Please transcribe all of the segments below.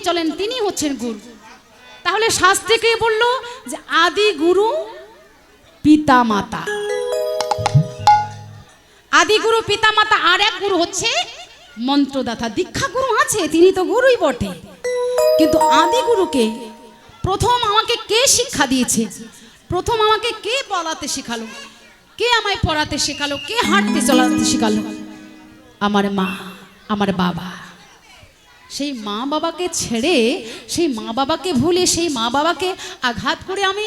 চলেন, তিনি হচ্ছেন গুরু। তাহলে শাস্ত্রে কে বলল যে আদি গুরু পিতা মাতা? আদি গুরু, পিতা মাতা আর এক গুরু হচ্ছে মন্ত্রদাতা। দীক্ষা গুরু আছে, তিনি তো গুরুই বটে। কিন্তু আদি গুরুকে প্রথম আমাকে কে শিক্ষা দিয়েছে? প্রথম আমাকে কে বলাতে শেখালো? কে আমায় পড়াতে শেখালো? কে হাঁটতে চলাতে শেখালো? আমার মা, আমার বাবা। সেই মা বাবাকে ছেড়ে, সেই মা বাবাকে ভুলে, সেই মা বাবাকে আঘাত করে আমি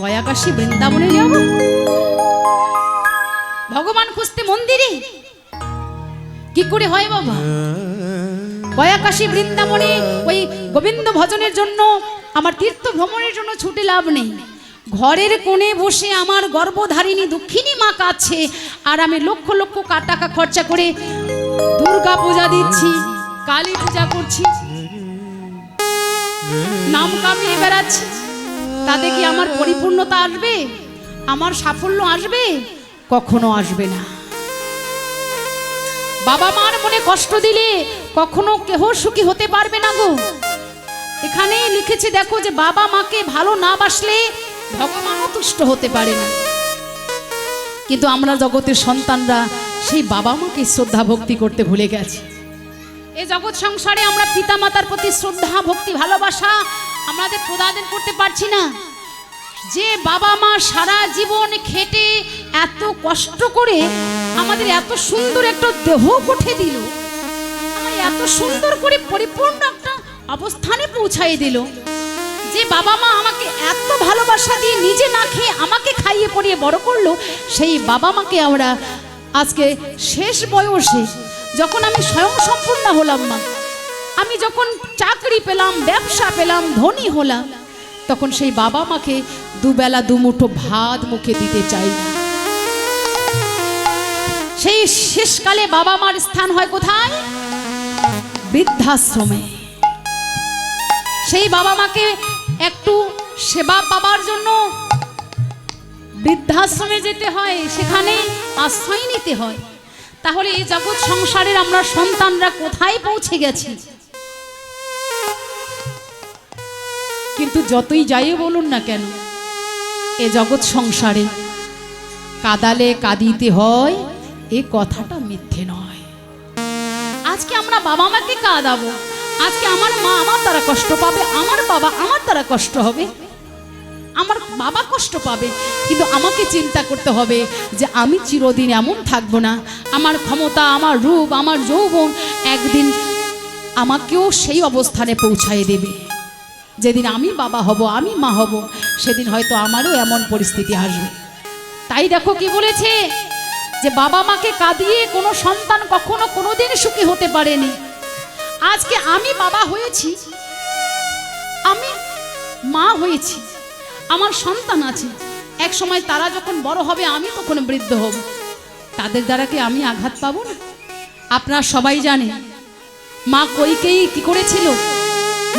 গয়াকাশী বৃন্দাবনে যাব। ভগবান খুঁজতে মন্দিরে। কি করে হয় বাবা? গয়াকাশী বৃন্দাবনে ওই গোবিন্দ ভজনের জন্য, আমার তীর্থ ভ্রমণের জন্য ছুটে লাভ নেই। ঘরের কোণে বসে আমার গর্ভধারিণী দক্ষিণী মা কাছে, আর আমি লক্ষ লক্ষ টাকা খরচা করে দুর্গা পূজা দিচ্ছি। কালী পূজা করছি। নাম কামিয়ে বেড়াচ্ছি। তাতে কি আমার পরিপূর্ণতা আসবে? আমার সাফল্য আসবে? কখনো আসবে না। বাবা মার মনে কষ্ট দিলে কখনো কেহ সুখী হতে পারবে না গো। এখানে লিখেছে, দেখো যে বাবা মাকে ভালো না বাসলে ভগবানও তুষ্ট হতে পারে না। কিন্তু আমরা জগতের সন্তানরা সেই বাবা মাকে শ্রদ্ধা ভক্তি করতে ভুলে গেছি। এই জগৎ সংসারে আমরা পিতা মাতার প্রতি শ্রদ্ধা, ভক্তি, ভালোবাসা আমাদের প্রদান করতে পারছি না। যে বাবা মা সারা জীবন খেটে এত কষ্ট করে আমাদের এত সুন্দর একটা দেহ গঠে দিল এত সুন্দর করে পরিপূর্ণ একটা অবস্থানে পৌঁছাই দিল। যে বাবা মা আমাকে এত ভালোবাসা দিয়ে নিজে না খেয়ে আমাকে খাইয়ে পরিয়ে বড় করল, সেই বাবা মাকে আমরা আজকে শেষ বয়সে যখন আমি স্বয়ং সম্পূর্ণ হলাম মা, আমি যখন চাকরি পেলাম, ব্যবসা পেলাম, ধনী হলাম, তখন সেই বাবা মাকে দুবেলা দুমুঠো ভাত মুখে দিতে চাই সেই শেষকালে বাবা মার স্থান হয় কোথায়? বৃদ্ধাশ্রমে। সেই বাবা মাকে একটু সেবা পাবার জন্য বৃদ্ধাশ্রমে যেতে হয়, সেখানে আশ্রয় নিতে হয়। তাহলে এই জগৎ সংসারের আমরা সন্তানরা কোথায় পৌঁছে গেছি? কিন্তু যতই যাই বলুন না কেন, এ জগৎ সংসারে কাদালে কাঁদিতে হয়, এ কথাটা মিথ্যে নয়। আজকে আমরা বাবা মাকে কাঁদাবো, আজকে আমার মা আমার দ্বারা কষ্ট পাবে, আমার বাবা আমার দ্বারা কষ্ট হবে আমার বাবা কষ্ট পাবে, কিন্তু আমাকে চিন্তা করতে হবে যে আমি চিরদিন এমন থাকব না। আমার ক্ষমতা, আমার রূপ, আমার যৌবন একদিন আমাকেও সেই অবস্থানে পৌঁছায় দেবে। যেদিন আমি বাবা হব, আমি মা হব, সেদিন হয়তো আমারও এমন পরিস্থিতি আসবে। তাই দেখো কি বলেছে? যে বাবা মাকে কাঁদিয়ে কোনো সন্তান কখনো কোনোদিন সুখী হতে পারেনি। আজকে আমি বাবা হয়েছি, আমি মা হয়েছি। আমার সন্তান আছে। এক সময় তারা যখন বড় হবে, আমি তখন বৃদ্ধ হব। তাদের দ্বারা কি আমি আঘাত পাব না? আপনারা সবাই জানে মা কইকেই কি করেছিল?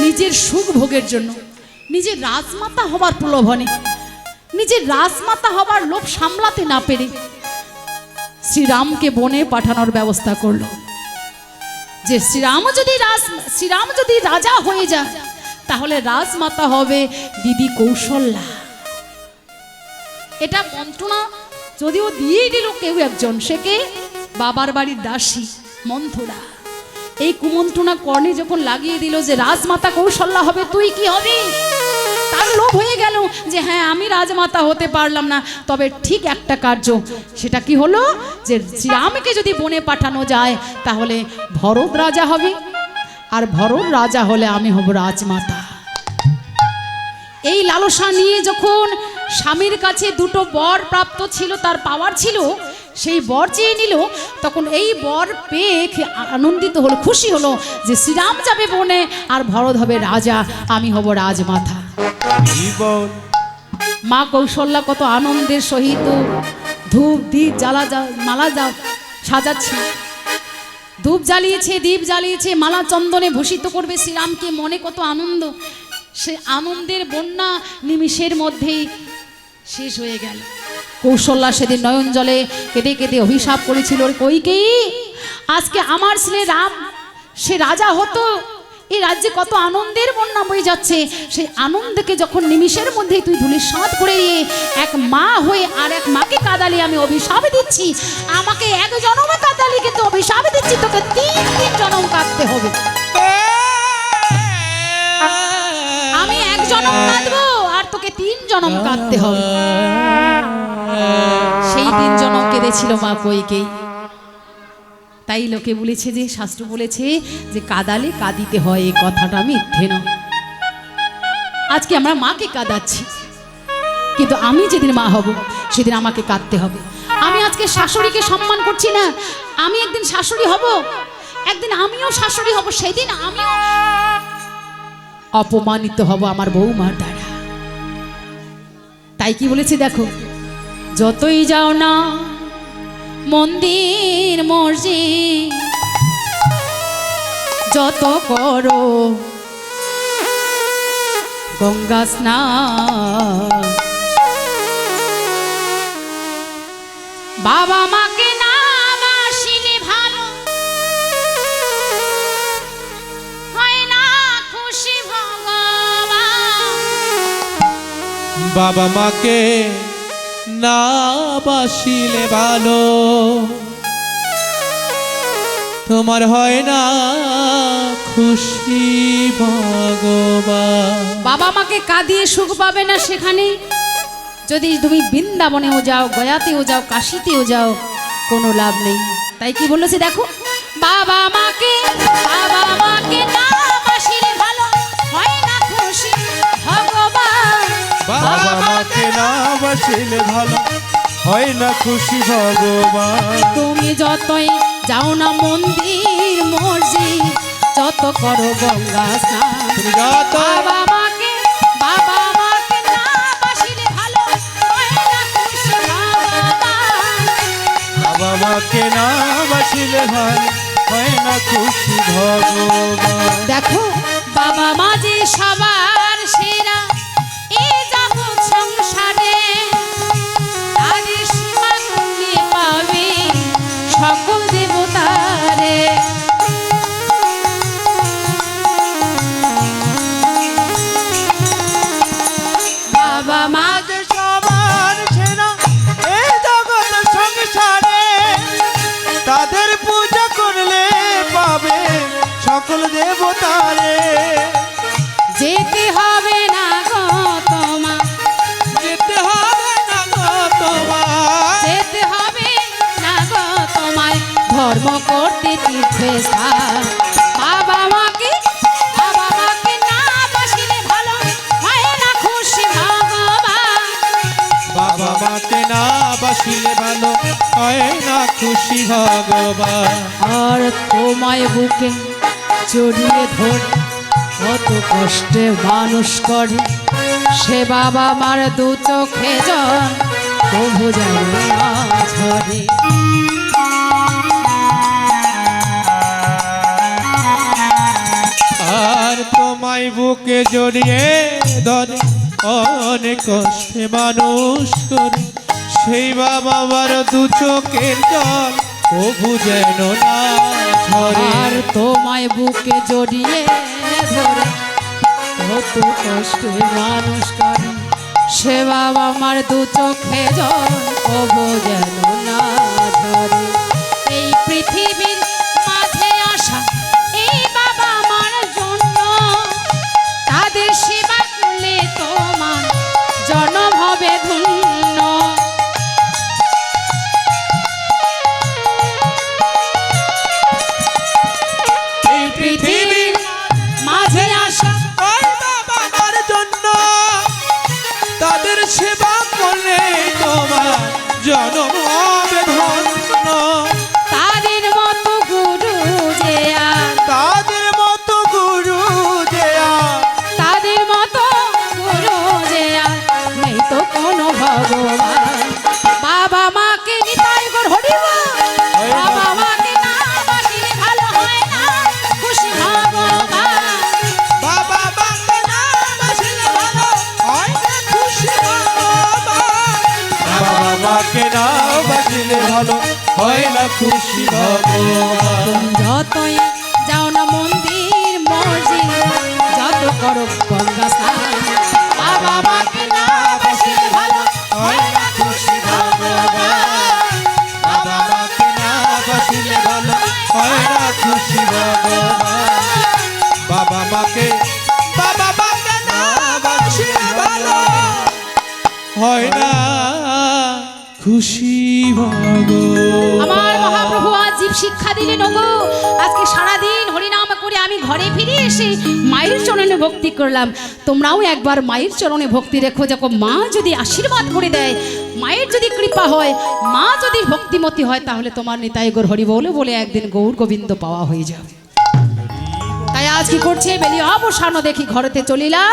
নিজের সুখ ভোগের জন্য, নিজের রাজমাতা হবার প্রলোভনে, নিজের রাজমাতা হবার লোভ সামলাতে না পেরে শ্রীরামকে বনে পাঠানোর ব্যবস্থা করল। যে শ্রীরাম যদি রাজ, শ্রীরাম যদি রাজা হয়ে যায় তাহলে রাজমাতা হবে দিদি কৌশল্যা। এটা মন্ত্রণা, যদিও দিয়েই দিল কেউ একজন, সে কে? বাবার বাড়ির দাসী, মন্থরা। এই কুমন্ত্রণা কর্ণে যখন লাগিয়ে দিল যে রাজমাতা কৌশল্যা হবে, তুই কি হবে? তার লোভ হয়ে গেল যে হ্যাঁ আমি রাজমাতা হতে পারলাম না। তবে ঠিক একটা কার্য, সেটা কি হলো? যে শ্রীরামকে যদি বনে পাঠানো যায়, তাহলে ভরত রাজা হবে। আর ভরত রাজা হলে আমি হব রাজমাতা। এই লালসা নিয়ে যখন স্বামীর কাছে দুটো বর প্রাপ্ত ছিল, তার পাওয়ার ছিল, সেই বর চেয়ে নিল, তখন এই বর পেয়ে আনন্দিত হলো, খুশি হলো যে শ্রীরাম যাবে বনে আর ভরত হবে রাজা, আমি হব রাজমাথা মা কৌশল্যা কত আনন্দের সহিত ধূপ দ্বীপ জ্বালা যা, মালা যা সাজাচ্ছে। ধূপ জ্বালিয়েছে দ্বীপ জ্বালিয়েছে, মালা চন্দনে ভূষিত করবে শ্রীরামকে, মনে কত আনন্দ। সে আনন্দের বন্যা নিমিষের মধ্যেই শেষ হয়ে গেল। কৌশল্যা সেদিন নয়ন জলে কেঁদে কেঁদে অভিশাপ করেছিল, ওর আজকে আমার ছেলে রাম, সে রাজা হতো, এই রাজ্যে কত আনন্দের বন্যা বয়ে যাচ্ছে। সেই আনন্দকে যখন নিমিষের মধ্যেই তুই ধুলির সাঁত করে দিয়ে এক মা হয়ে আর এক মাকে কাদালি আমি অভিশাপ দিচ্ছি। আমাকে এক জনমে কাদালি কিন্তু অভিশাপ দিচ্ছি, তোকে তিন তিন জনম কাঁদতে হবে। কাঁদবো, আর তোকে তিন জনম কাঁদতে হবে। সেই তিন জনম কেঁদেছিল মা কইকেই তাই লোকে বলেছে যে, শাস্ত্র বলেছে যে, কাদালে কাঁদিতে হয় এই কথাটা মিথ্যে নয়। আজকে আমরা মাকে কাঁদাচ্ছি। কিন্তু আমি যেদিন মা হব, সেদিন আমাকে কাঁদতে হবে। আমি আজকে শাশুড়িকে সম্মান করছি না। আমি একদিন শাশুড়ি হব, একদিন আমিও শাশুড়ি হব, সেদিন আমিও অপমানিত হব আমার বৌমার দ্বারা। তাই কি বলেছি দেখো, যতই যাও না, মন্দির, মসজিদ, যত করো, গঙ্গা স্নান, বাবা মাকে বাবা মাকে না বাসিলে ভালো। তোমার হয় না খুশি ভগবান। বাবা মাকে কাঁদিয়ে সুখ পাবে না সেখানে। যদি তুমি বৃন্দাবনেও যাও, গয়াতেও যাও, কাশিতেও যাও, কোনো লাভ নেই। তাই কি বলেছে দেখো? বাবা মাকে বাবা মাকে না বাবা মাকে না বাসিলে ভালো হয় না খুশি ভগবান। তুমি যতই যাও না মন্দির মসজিদ যত করো গঙ্গা স্নান। বাবা মাকে বাবা মাকে না বাসিলে ভালো হয় না খুশি ভগবান। বাবা মাকে না বাসিলে ভালো হয় না খুশি ভগবান। দেখো বাবা মা যে সবার দেবতারে যেতে হবে না গো তোমা যেতে হবে না গো তোমার। যেতে হবে না গো তোমায় ধর্ম করতে তীর্থে বাবা মাকে বাবা মাকে না বাসিলে ভালো হয়। না খুশি ভগবান বাবা মাকে না বাসিলে ভালো হয় না খুশি ভগবান। আর তোমায় বুকে জড়িয়ে ধর, কত কষ্টে মানুষ করে। সে বাবা মার দু চোখে জল, তবু যেন না ঝরে। আর তোমায় বুকে জড়িয়ে ধরে, অনেক কষ্টে মানুষ করে। সেই বাবা আমার দু চোখের জল প্রভু যেন না আর তোমায় বুকে জড়িয়ে ধরে। কত কষ্টে মানুষ করে। সে বাবা আমার দু চোখে জল কব যেন না খুশি হব। যতই যাও না মন্দির মসজিদ যত করো গঙ্গা বাবা মাকে ঘরে ফিরে এসে মায়ের চরণে ভক্তি করলাম। তোমরাও একবার মায়ের চরণে ভক্তি রেখো। দেখো, মা যদি আশীর্বাদ করে দেয়, মায়ের যদি কৃপা হয়, মা যদি ভক্তিমতী হয়, তাহলে তোমার নিতাই গোর হরি বলে বলে একদিন গৌর গোবিন্দ পাওয়া হয়ে যাবে। তাই আজ কি করছে? বেলি অবসান দেখি ঘরেতে চলিলা,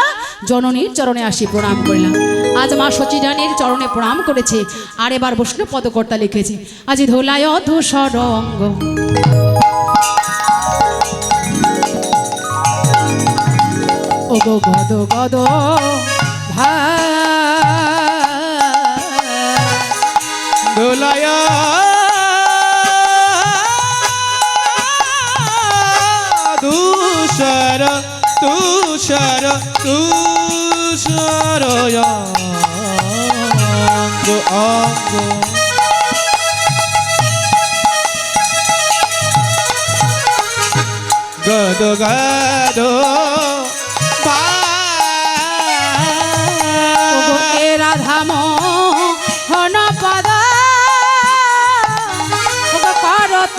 জননীর চরণে আসি প্রণাম করিলাম। আজ মা সচিরানীর চরণে প্রণাম করেছে, আর এবার বৈষ্ণব পদকর্তা লিখেছে, আজ ধোলায় ধূসর গো গদ গদ ভাই। তুষার তুষার তুষার অঙ্গ অঙ্গ। গদ গদ।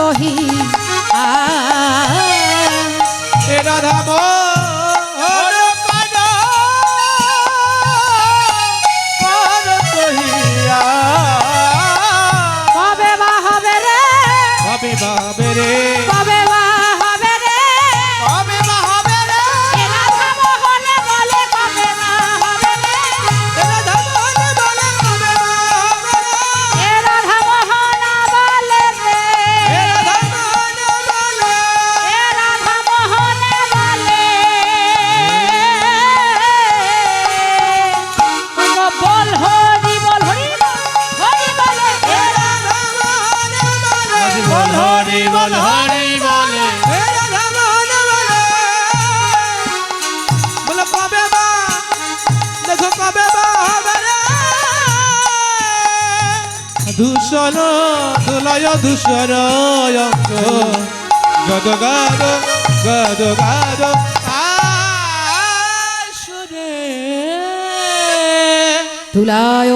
তহি রাধা মোহন দূষণ দুলয় দূষণ গদ গদ গদ গদ তুলায়